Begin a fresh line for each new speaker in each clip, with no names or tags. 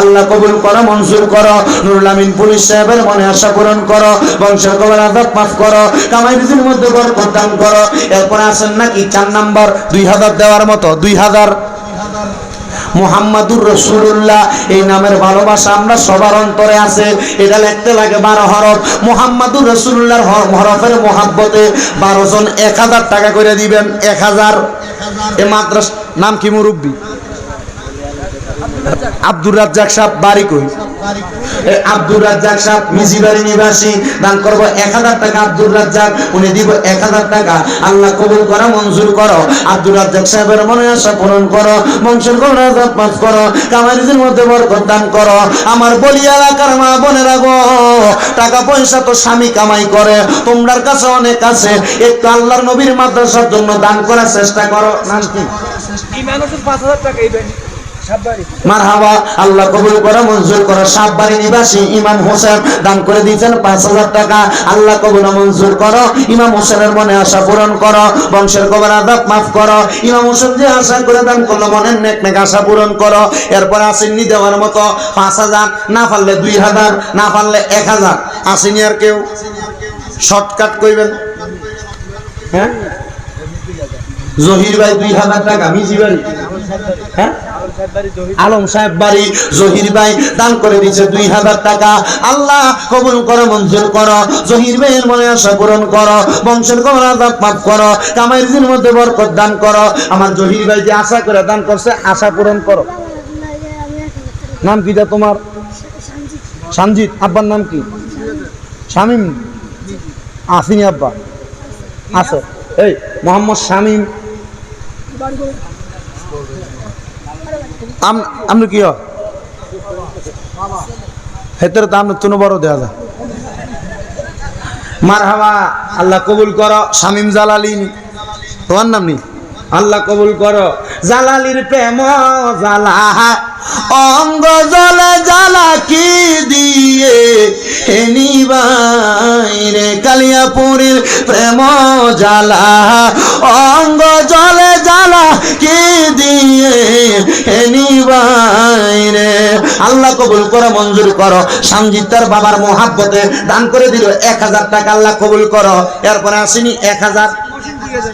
আল্লাহ কবুল করো, মঞ্জুর করো, নুরুল আমিন পুলিশ সাহেবের মনে আশা পূরণ করো, বংশের কবর আদাব মাফ করো, কামাই মধ্যে বরকত দান করো। এরপর আসেন নাকি চার নাম্বার, দুই হাজার দেওয়ার মতো, দুই হাজার। মোহাম্মদুর রসুল্লাহ এই নামের ভালোবাসা আমরা সবার অন্তরে আছে, এটা লিখতে লাগে বারো হরফ। মোহাম্মদুর রসুল্লাহর হরফের মোহাব্বতে বারো জন এক হাজার টাকা করে দিবেন, এক হাজার। এ মাদ্রাস নাম কি মুরব্বী? আব্দুর রাজ্জাক সাহেব বাড়ি কই? আব্দুর রাজ্জাক সাহেব মিজিবাড়ি নিবাসী। দান করব এক হাজার টাকা আব্দুর রাজ্জাক, উনি দিব এক হাজার টাকা। আল্লাহ কবুল করো, মঞ্জুর করো। আব্দুর রাজ্জাক সাহেবের মনে আশা পূরণ করো বংশের করোনা মাফ করো কামারিজের মধ্যে বরকত দান করো। আমার বলি এলাকার মা বোনেরা গো, টাকা পয়সা তো স্বামী কামাই করে, তোমরার কাছে অনেক আছে। একটু আল্লাহর নবীর মাদ্রাসার জন্য দান করার চেষ্টা করো। নাম কি?
ইমান হোসেন পাঁচ হাজার টাকা ইবেন সাববাড়ি।
মারহাবা, আল্লাহ কবুল করে, মঞ্জুর করো। সাববাড়ি নিবাসী ইমাম হোসেন দান করে দিয়েছেন পাঁচ হাজার টাকা। আল্লাহ কবুল মঞ্জুর করো। ইমাম হোসেনের মনে আশা পূরণ করো। বংশের কবর আদাব মাফ করো। ইমাম হোসেন যে আশা করে দান করল, মনের নেক নেক আশা পূরণ করো। এরপর আসেননি দেওয়ার মতো পাঁচ হাজার। না পারলে দুই হাজার, না পারলে এক হাজার। আসেনি আর কেউ। শর্টকাট করবেন হ্যাঁ? জহির ভাই দুই হাজার টাকা, মিজি বাড়ি হ্যাঁ? আলম সাহেব বাড়ি, জহির ভাই দান করে দিচ্ছে দুই হাজার টাকা। আল্লাহ কবুল করো, মঞ্জুর করো, জহির ভাইয়ের মনে আশা পূরণ করো, বংশের আজাব মাফ করো কামাই রিজির মধ্যে বরকত দান করো। আমার জহির ভাই যে আশা করে দান করছে, আশা পূরণ করো। নাম কি যা তোমার? সঞ্জিত আব্বার নাম কি? শামিম? আসিনি আব্বা। আছে এই, মোহাম্মদ শামিম। আপনি কি হেতরে তো আপনি তুনো বড় দেওয়া যায় মার হাওয়া আল্লাহ কবুল করো, শামিম জালালিন। তোমার নাম নি আল্লাহ কবুল করো। জালালির প্রেম জালা অঙ্গ জলে জালা কি দিয়ে? বাইরে কালিয়াপুরীর প্রেম জালা অঙ্গ জলে জালা করো মঞ্জুর করো। সঞ্জিতার বাবার মহাব্বতে দান করে দিল, এক হাজার টাকা আল্লাহ কবুল করো। এরপরে আসেনি এক হাজার।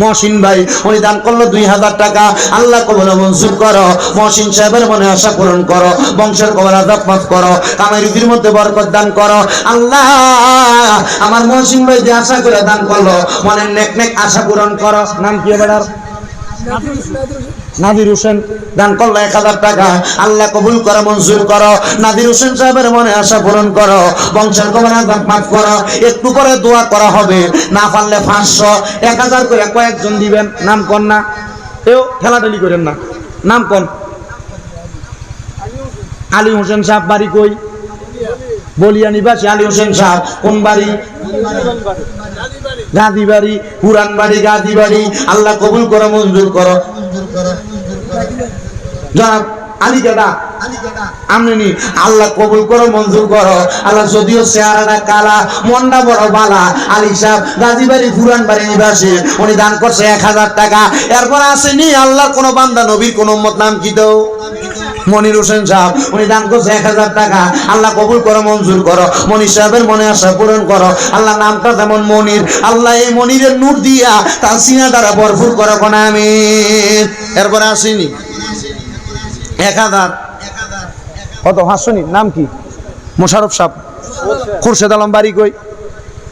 মহসিন ভাই, উনি দান করল দুই হাজার টাকা, আল্লাহ কবল মঞ্জুর করো। মহসিন সাহেবের মনে আশা পূরণ করো, বংশের কবল আজাব করো কামাই রুজির মধ্যে বরকত দান করো। আল্লাহ, আমার মহসিন ভাই যে আশা করে দান করল, মনের নেক নেক আশা পূরণ করো। নাম কি এবার নাদির হোসেন এক হাজার টাকা। আল্লাহ কবুল মঞ্জুর করো। না পারলে পাঁচশো, এক হাজার দিবেন। ঠেলাঠেলি আলী হোসেন বলিয়া নিবাসী আলী হোসেন বাড়ি গাদি বাড়ি? পুরান বাড়ি গাদি বাড়ি আল্লাহ কবুল করো, মঞ্জুর করো। জনাব, আলী দাদা আমনি আল্লাহ কবুল করো, মঞ্জুর করো। আল্লাহ যদিও চেহারাটা কালা, মনটা বড় বালা, আলী সাহেব গাজীবাড়ি পুরান বাড়ি নিবাসী, উনি দান করছে এক হাজার টাকা। এরপর আসেনি আল্লাহ, কোনো বান্দা, নবীর কোনো মত নাম কি দাও মনির হোসেন সাহেব উনি দান করছে এক হাজার টাকা। আল্লাহ কবুল করো মঞ্জুর করো। মনির সাহেবের মনে আশা পূরণ করো। আল্লাহ নামটা যেমন মনির আল্লাহ এই মনিরের নূর দিয়া তার সিনা দ্বারা ভরপুর করো কোন আমি। এরপরে আসেনি। এক হাজার। কত? হাসনি নাম কি? মোশারফ সাহেব। খুরশেদ আলম বাড়ি কই?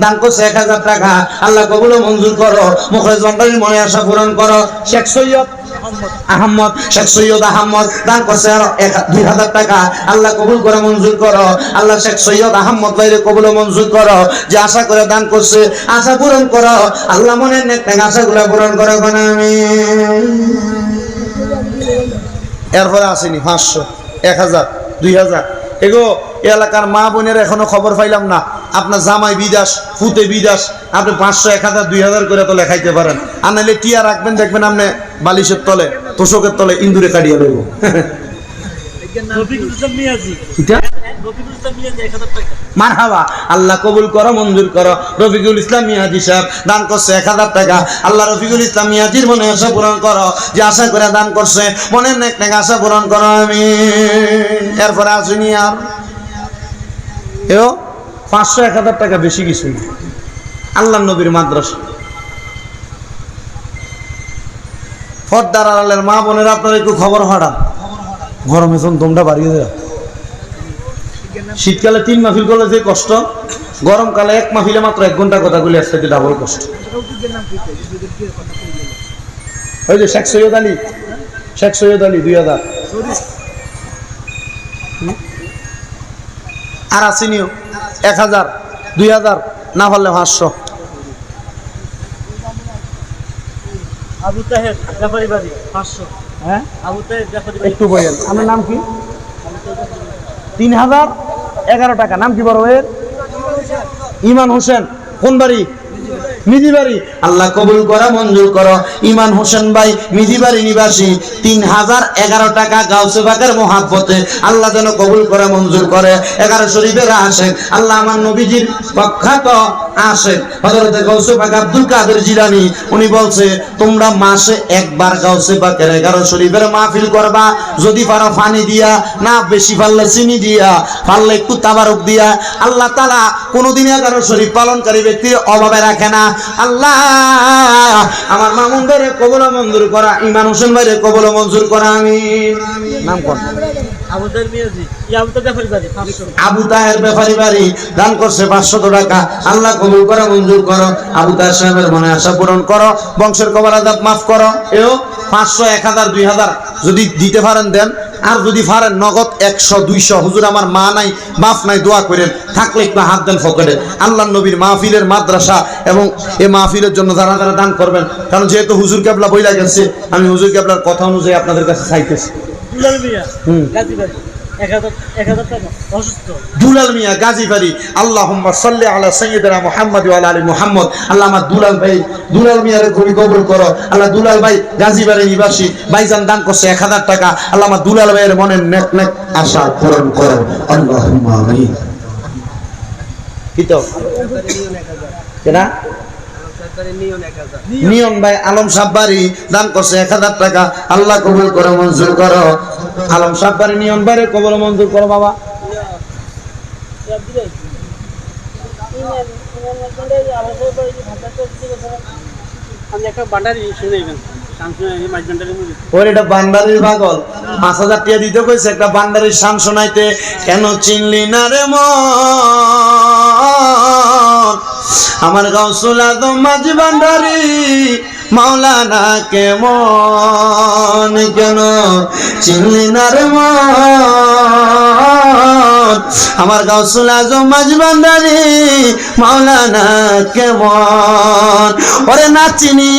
দান এক টাকা। আল্লাহ কবুল মঞ্জুর করো। মনে আশা শেখ শেখ আহমদ দুই টাকা। কবুল শেখ সৈয়দ আহমদ যে আশা করে দান করছে, আশা পূরণ করো। আল্লাহ মনের নেক নেক আশাগুলো পূরণ করো আমি। এরপরে আসেনি পাঁচশো, এক হাজার, দুই হাজার। এগো এলাকার মা বোনের এখনও খবর পাইলাম না। আপনার জামাই বিদাস ফুতে বিদাস আপনি পাঁচশো এক হাজার দুই হাজার করে তো লেখাইতে পারেন। আর নাহলে টিয়া রাখবেন দেখবেন আপনি বালিশের তলে তোষকের তলে ইন্দুরে কাটিয়ে লইব। আল্লাহ কবুল করো, মঞ্জুর করো। রফিকুল ইসলাম সাহেব দান করছে এক হাজার টাকা। আল্লাহ রফিকুল ইসলাম মনে আশা পূরণ করো, যে আশা করে দান করছে। নেক আশা পূরণ করো আমি এরপরে আসুনি আর। এও, পাঁচশো এক হাজার টাকা বেশি কিছু আল্লাহ নবীর মাদ্রাসা। ফর্দার আড়ালের মা বোনের, আপনার একটু খবর হারান গরমে দমটা বাড়িয়ে দেয় শীতকালে তিন মাহফিল করলে যে কষ্ট গরমকালে এক মাহফিলে মাত্র এক ঘণ্টা কথা বলে একসাথে ডাবল কষ্ট। ওই যে শেখ সৈয়দ আলী শেখ সৈয়দ আলী দুই হাজার। আর আসেনিও এক হাজার দুই হাজার না পারলে পাঁচশো।
আবু তাহের জাফারি বাড়ি পাঁচশো।
হ্যাঁ?
আবু তাহের জাফারি
একটু বলেন আমার নাম কি? তিন হাজার এগারো টাকা। নাম কি বড় ভাইয়ের? ইমান হোসেন। কোন বাড়ি? মিজি বাড়ি আল্লাহ কবুল করা, মঞ্জুর করো। ইমান হোসেন ভাই মিজি বাড়ি নিবাসী, তিন হাজার এগারো টাকা গাউসে বাগের মহাব্বতে। আল্লাহ যেন কবুল করে, মঞ্জুর করে। এগারো শরীফের আসেন আল্লাহ আমার নবীজির প্রখ্যাত আসেন হজরতে গাউসে বাগ আব্দুল কাদের জিলানি, উনি বলছে, তোমরা মাসে একবার গাউসে বাগের এগারো শরীফের মাহফিল করবা। যদি পারো পানি দিয়া, না বেশি পারলে চিনি দিয়া, পারলে একটু তাবারক দিয়া। আল্লাহ তালা কোনোদিন এগারো শরীফ পালনকারী ব্যক্তির অভাবে রাখে না। আল্লাহ আমার মামুন ভাইরে কবল মঞ্জুর করা ইমান হোসেন ভাইরে কবল মঞ্জুর করা আমি নাম কর।
আবু তাহের
ব্যাপারী বাড়ি দান করছে পাঁচশত টাকা। আল্লাহ কবুল করা মঞ্জুর করো। আবু তাহের সাহেবের মনে আশা পূরণ করো। বংশের কবর আদাব মাফ করো। এও পাঁচশো এক হাজার দুই হাজার যদি দিতে পারেন দেন। আর যদি পারেন নগদ একশো, দুইশো, হুজুর আমার মা নাই, মাফ নাই, দোয়া করেন, থাকলে একটু হাত দেন ফকেটে আল্লাহ নবীর মাহফিলের মাদ্রাসা এবং এই মাহফিলের জন্য যারা যারা দান করবেন, কারণ যেহেতু হুজুর কেবলা বইলা গেছে, আমি হুজুর কেবলার কথা অনুযায়ী আপনাদের কাছে চাইতেছি হুম। দুলাল মুহাম্মদ দুলাল ভাই, দুলাল করো। আল্লাহ দুলাল ভাই ভাইজান এক হাজার টাকা। আল্লাহ দুলাল নেক নেক আশা কেনা? নিয়ন ভাই, আলম সাব্বারি দান করছে এক হাজার টাকা। আল্লাহ কবুল করে, মঞ্জুর করো। আলম সাব্বারি নিয়ন ভাইরে কবুল মঞ্জুর করো বাবা।
আমি একটা বান্ডারি শুনেবেন শামসুন মাঝ বান্ডারি মুড়ি
ওর এটা বান্ডারির পাগল। পাঁচ হাজার টাকা দিতে কইছে একটা বান্ডারির শান শোনাইতে। কেন চিনলি না রে মন? আমার গাউসুল আদম মাঝি বান্ডারি মাওলানা কেমন কেন চিনলি না রে আমার গাউসুল আজম মাঝি বান্ডারি মাওলানা কেমন? ওরে না চিনিয়া